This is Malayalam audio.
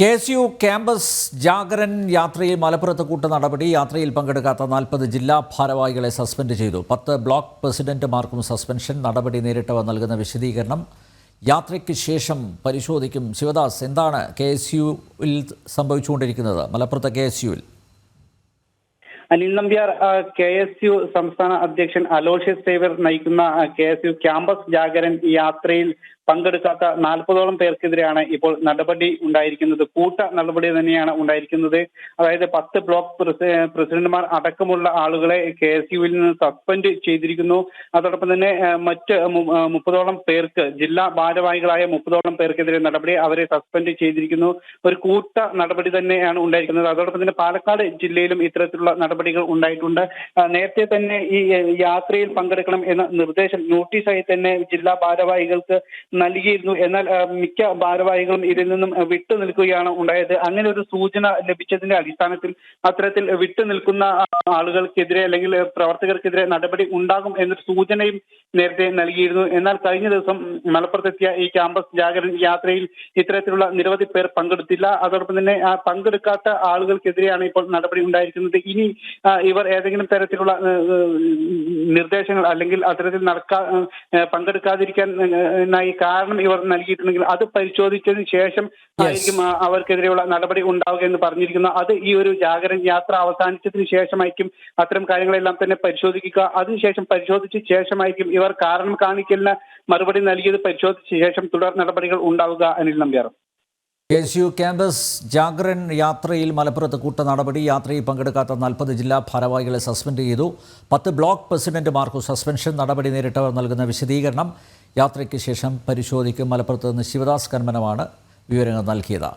K S U campus Jagaran യാത്രയിൽ മലപ്പുറത്ത് കൂട്ട നടപടി യാത്രയിൽ പങ്കെടുക്കാത്ത നാൽപ്പത് ജില്ലാ ഭാരവാഹികളെ സസ്പെൻഡ് ചെയ്തു. പത്ത് ബ്ലോക്ക് പ്രസിഡന്റുമാർക്കും സസ്പെൻഷൻ നടപടി നേരിട്ടവ നൽകുന്ന വിശദീകരണം യാത്രയ്ക്ക് ശേഷം പരിശോധിക്കും. ശിവദാസ് എന്താണ് കെ എസ് യുവിൽ സംഭവിച്ചുകൊണ്ടിരിക്കുന്നത്? മലപ്പുറത്തെ K S യുവിൽ. Anil Nambiar K S U സംസ്ഥാന അധ്യക്ഷൻ അലോഷ്യസ് സേവർ നയിക്കുന്ന K S U campus Jagaran യാത്രയിൽ പങ്കെടുക്കാത്ത നാൽപ്പതോളം പേർക്കെതിരെയാണ് ഇപ്പോൾ നടപടി ഉണ്ടായിരിക്കുന്നത്. കൂട്ട നടപടി തന്നെയാണ് ഉണ്ടായിരിക്കുന്നത്. അതായത് പത്ത് ബ്ലോക്ക് പ്രസി- പ്രസിഡന്റുമാർ അടക്കമുള്ള ആളുകളെ കെ എസ് യുവിൽ നിന്ന് സസ്പെൻഡ് ചെയ്തിരിക്കുന്നു. അതോടൊപ്പം തന്നെ മറ്റ് മുപ്പതോളം പേർക്ക് ജില്ലാ ഭാരവാഹികളായ മുപ്പതോളം പേർക്കെതിരെ നടപടി അവരെ സസ്പെൻഡ് ചെയ്തിരിക്കുന്നു. ഒരു കൂട്ട നടപടി തന്നെയാണ് ഉണ്ടായിരിക്കുന്നത്. അതോടൊപ്പം തന്നെ പാലക്കാട് ജില്ലയിലും ഇത്തരത്തിലുള്ള നടപടികൾ ഉണ്ടായിട്ടുണ്ട്. നേരത്തെ തന്നെ ഈ യാത്രയിൽ പങ്കെടുക്കണം എന്ന നിർദ്ദേശം നോട്ടീസായി തന്നെ ജില്ലാ ഭാരവാഹികൾക്ക് നൽകിയിരുന്നു. എന്നാൽ മിക്ക ഭാരവാഹികളും ഇതിൽ നിന്നും വിട്ടു നിൽക്കുകയാണ് ഉണ്ടായത്. അങ്ങനെ ഒരു സൂചന ലഭിച്ചതിന്റെ അടിസ്ഥാനത്തിൽ അത്തരത്തിൽ വിട്ടു നിൽക്കുന്ന ആളുകൾക്കെതിരെ അല്ലെങ്കിൽ പ്രവർത്തകർക്കെതിരെ നടപടി ഉണ്ടാകും എന്നൊരു സൂചനയും നേരത്തെ നൽകിയിരുന്നു. എന്നാൽ കഴിഞ്ഞ ദിവസം മലപ്പുറത്തെത്തിയ ഈ ക്യാമ്പസ് ജാഗരൺ യാത്രയിൽ ഇത്തരത്തിലുള്ള നിരവധി പേർ പങ്കെടുത്തില്ല. അതോടൊപ്പം തന്നെ പങ്കെടുക്കാത്ത ആളുകൾക്കെതിരെയാണ് ഇപ്പോൾ നടപടി ഉണ്ടായിരിക്കുന്നത്. ഇനി ഇവർ ഏതെങ്കിലും തരത്തിലുള്ള നിർദ്ദേശങ്ങൾ അല്ലെങ്കിൽ അത്തരത്തിൽ നടക്കാ പങ്കെടുക്കാതിരിക്കാൻ കാരണം ഇവർ നൽകിയിട്ടുണ്ടെങ്കിൽ അത് പരിശോധിച്ചതിന് ശേഷം ആയിരിക്കും അവർക്കെതിരെയുള്ള നടപടി ഉണ്ടാവുക എന്ന് പറഞ്ഞിരിക്കുന്നു. അത് ഈ ഒരു ജാഗരൺ യാത്ര അവസാനിച്ചതിന് ശേഷമായിരിക്കും അത്തരം കാര്യങ്ങളെല്ലാം തന്നെ പരിശോധിക്കുക. അതിനുശേഷം പരിശോധിച്ച ശേഷമായിരിക്കും ഇവർ കാരണം കാണിക്കലിന് മറുപടി നൽകിയത്. പരിശോധിച്ച ശേഷം തുടർ നടപടികൾ ഉണ്ടാവുക Anil Nambiar. S U campus Jagran യാത്രയിൽ മലപ്പുറത്ത് കൂട്ട നടപടി യാത്രയിൽ പങ്കെടുക്കാത്ത നാൽപ്പത് ജില്ലാ ഭാരവാഹികളെ സസ്പെൻഡ് ചെയ്തു. പത്ത് ബ്ലോക്ക് പ്രസിഡന്റുമാർക്കും സസ്പെൻഷൻ. നടപടി നേരിട്ടവർ നൽകുന്ന വിശദീകരണം. യാത്രയ്ക്ക് ശേഷം പരിശോധിക്കും. മലപ്പുറത്ത് നിന്ന് ശിവദാസ് കന്മനമാണ് വിവരങ്ങൾ നൽകിയത്.